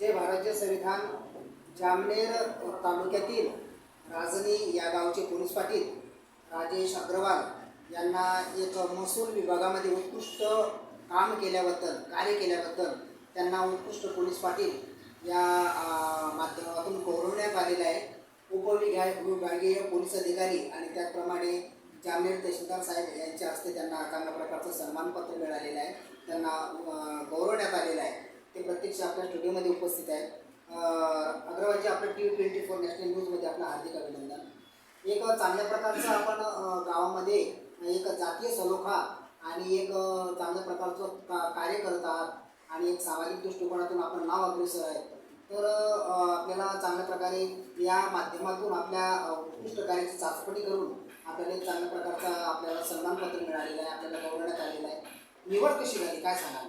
जय भारतीय संविधान जामनेर तालुक्यातील राजनी या गावचे पोलीस पाटील राजेश अग्रवाल यांना एक महसूल विभागामध्ये उत्कृष्ट काम केल्याबद्दल कार्य केल्याबद्दल त्यांना उत्कृष्ट पोलीस पाटील या माध्यमातून गौरवण्यात आलेलं आहे. उपविभा विभागीय पोलीस अधिकारी आणि त्याचप्रमाणे जामनेर तहसीलदार साहेब यांच्या हस्ते त्यांना चांगल्या प्रकारचं सन्मानपत्र मिळालेलं आहे. त्यांना गौरवण्यात आलेलं आहे. ते प्रत्यक्ष आपल्या स्टुडिओमध्ये उपस्थित आहेत. अग्रवालजी आपल्या टी ट्वेंटी फोर नॅशनल न्यूजमध्ये आपलं हार्दिक अभिनंदन. एक चांगल्या प्रकारचं आपण गावामध्ये एक जातीय सलोखा आणि एक चांगल्या प्रकारचं का कार्य करत आहात आणि एक सामाजिक दृष्टिकोनातून आपण नाव अग्रेसर आहे तर आपल्याला चांगल्या प्रकारे या माध्यमातून आपल्या उत्कृष्ट कार्याची चाचपणी करून आपल्याला एक चांगल्या प्रकारचा आपल्याला सन्मानपत्र मिळालेलं आहे आपल्याला गौरवण्यात आलेलं आहे. निवड कशी झाली? काय सांगाल?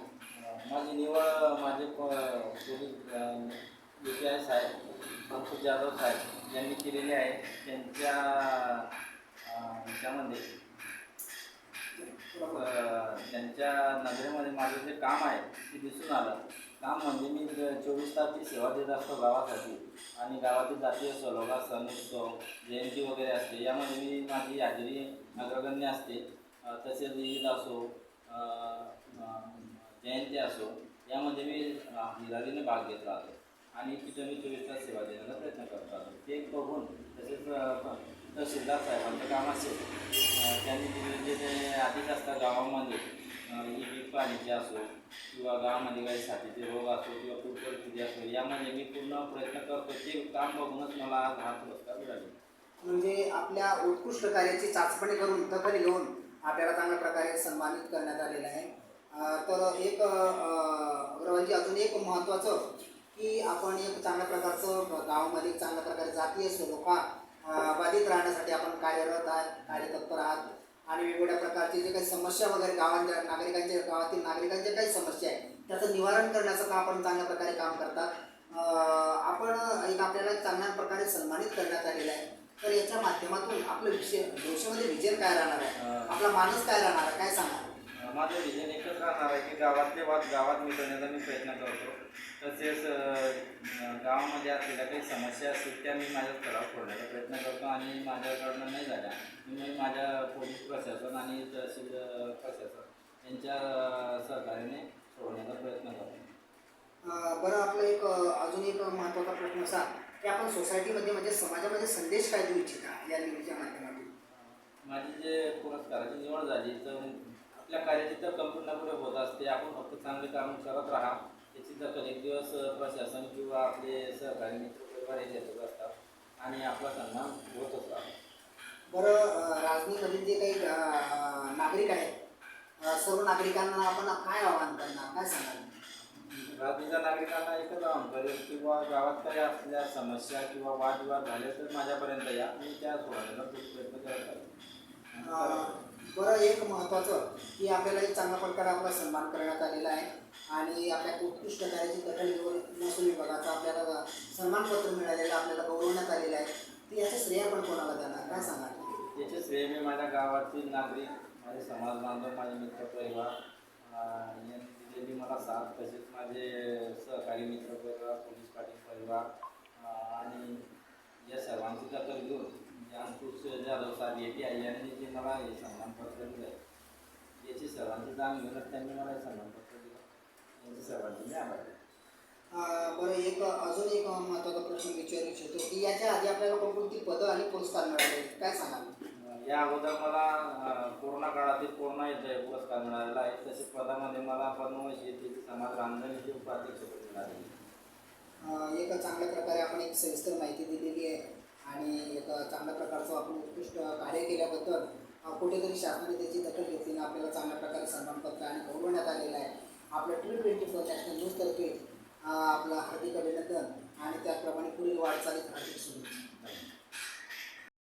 माझी निवड माझे पोलीस यू पी आय साहेब पंकज जाधव साहेब यांनी केलेली आहे. त्यांच्या ह्याच्यामध्ये त्यांच्या नजरेमध्ये माझं जे काम आहे ते दिसून आलं. काम म्हणजे मी चोवीस तासची सेवा देत असतो गावासाठी. आणि गावातील जातीय सलोगा सण उत्सव जयंती वगैरे असते. यामध्ये मी माझी हजेरी अग्रगण्य असते. तसेच ईद असो जयंती असो यामध्ये मी निराधीने भाग घेत राहतो आणि तिथं मी चोवीस तास सेवा देण्याचा प्रयत्न करत राहतो ते बघून तसेच तहसीलदार साहेबांचं काम असेल त्यांनी दिलेले जे ते आधीच असतात गावामध्ये अं, पीक पाणीचे असो किंवा गावामध्ये काही साथीचे रोग असो किंवा पूर परिस्थिती असो यामध्ये मी पूर्ण प्रयत्न करतो ते काम बघूनच मला आज हा पुरस्कार मिळाले. म्हणजे आपल्या उत्कृष्ट कार्याची चाचपणी करून दखल घेऊन आपल्याला चांगल्या प्रकारे सन्मानित करण्यात आलेलं आहे. तर एक अग्रवालजी अजून एक महत्त्वाचं की आपण एक चांगल्या प्रकारचं गावामध्ये एक चांगल्या प्रकारे जातीय स्वरूपा बाधित राहण्यासाठी आपण कार्यरत आहात कार्यतत्पर आहात. आणि वेगवेगळ्या प्रकारचे जे काही समस्या वगैरे गावांच्या नागरिकांच्या गावातील नागरिकांच्या काही समस्या आहेत त्याचं निवारण करण्याचं काम आपण चांगल्या प्रकारे काम करतात? आपण एक आपल्याला चांगल्या प्रकारे सन्मानित करण्यात आलेलं आहे. तर याच्या माध्यमातून आपलं विषय भविष्यामध्ये विजन काय राहणार आहे? आपला माणूस काय राहणार आहे? काय सांगा माझं विजन एकच राहणार आहे की गावातले वाद गावात मिटवण्याचा मी प्रयत्न करतो. तसेच गावामध्ये असलेल्या काही समस्या असतील त्या मी माझ्या स्तरावर फोडण्याचा प्रयत्न करतो आणि माझ्याकडनं नाही झाल्या. मी माझ्या पोलीस प्रशासन आणि तहसील प्रशासन यांच्या सहकार्याने सोडवण्याचा प्रयत्न करतो. बरं आपलं एक अजून एक महत्त्वाचा प्रश्न असा की आपण सोसायटीमध्ये म्हणजे समाजामध्ये संदेश काय देऊ इच्छिता या न्यूजच्या माध्यमातून? माझी जे पुरस्काराची निवड झाली तर आपल्या कार्याची तर संपूर्णपणे होत असते. आपण फक्त चांगले काम करत राहा. याची दखल एक दिवस प्रशासन किंवा आपले सहकारी मित्र परिवार हे घेतच असतात आणि आपला सन्मान होतच राहतो. बरं अं, राजनीमधील जे काही नागरिक आहेत. सर्व नागरिकांना आपण काय आवाहन करणार? काय सांगाल? रात्रीच्या नागरिकांना एकच आवाहन करेल किंवा गावात काही असलेल्या समस्या किंवा वादविवाद झाले तर माझ्यापर्यंत या. मी त्या सोडवण्याचा प्रयत्न करत आहे. बरं एक महत्त्वाचं की आपल्याला एक चांगल्या प्रकारे आपला सन्मान करण्यात आलेला आहे आणि आपल्या उत्कृष्ट कार्याची दखल घेऊन महसूल विभागाचा आपल्याला सन्मानपत्र मिळालेलं आपल्याला गौरवण्यात आलेलं आहे. ती याचं श्रेय आपण कोणाला देणार? काय सांगा याचे श्रेय मी माझ्या गावातील नागरिक माझे समाज बांधव माझे मित्र परिवार यांनी मला साथ तसेच माझे सहकारी मित्र परिवार पोलीस पाटील परिवार आणि या सर्वांची दखल घेऊन अंकुश जाधव साहेब ए पी आय यांनी जे मला हे सन्मानपत्र दिलं याची सर्वांची जाण घेऊनच त्यांनी मला हे सन्मानपत्र दिलं. यांचे सर्वांचे मी आभार आहे. बरं एक अजून एक महत्त्वाचा प्रश्न विचारू इच्छितो की याच्या आधी आपल्याला कोणकोणती पदं आणि पुरस्कार मिळाले? काय सांगाल? या अगोदर मला कोरोना काळातील कोरोना येतं पुरस्कार मिळालेला आहे. तसेच पदामध्ये मला पद्मश्री शेतीची समाज रांजणीची उपाध्यक्ष मिळाले एक चांगल्या प्रकारे आपण एक सविस्तर माहिती आहे एक चांगल्या प्रकारचं आपण उत्कृष्ट कार्य केल्याबद्दल कुठेतरी शासनाने त्याची दखल घेतली आपल्याला चांगल्या प्रकारे सन्मानपत्र आणि गौरवण्यात आलेलं आहे. आपलं टी ट्वेंटी फोर नॅशनल न्यूजतर्फे आपलं हार्दिक अभिनंदन आणि त्याचप्रमाणे पुढील वाटचालीत हार्दिक शुभेच्छा.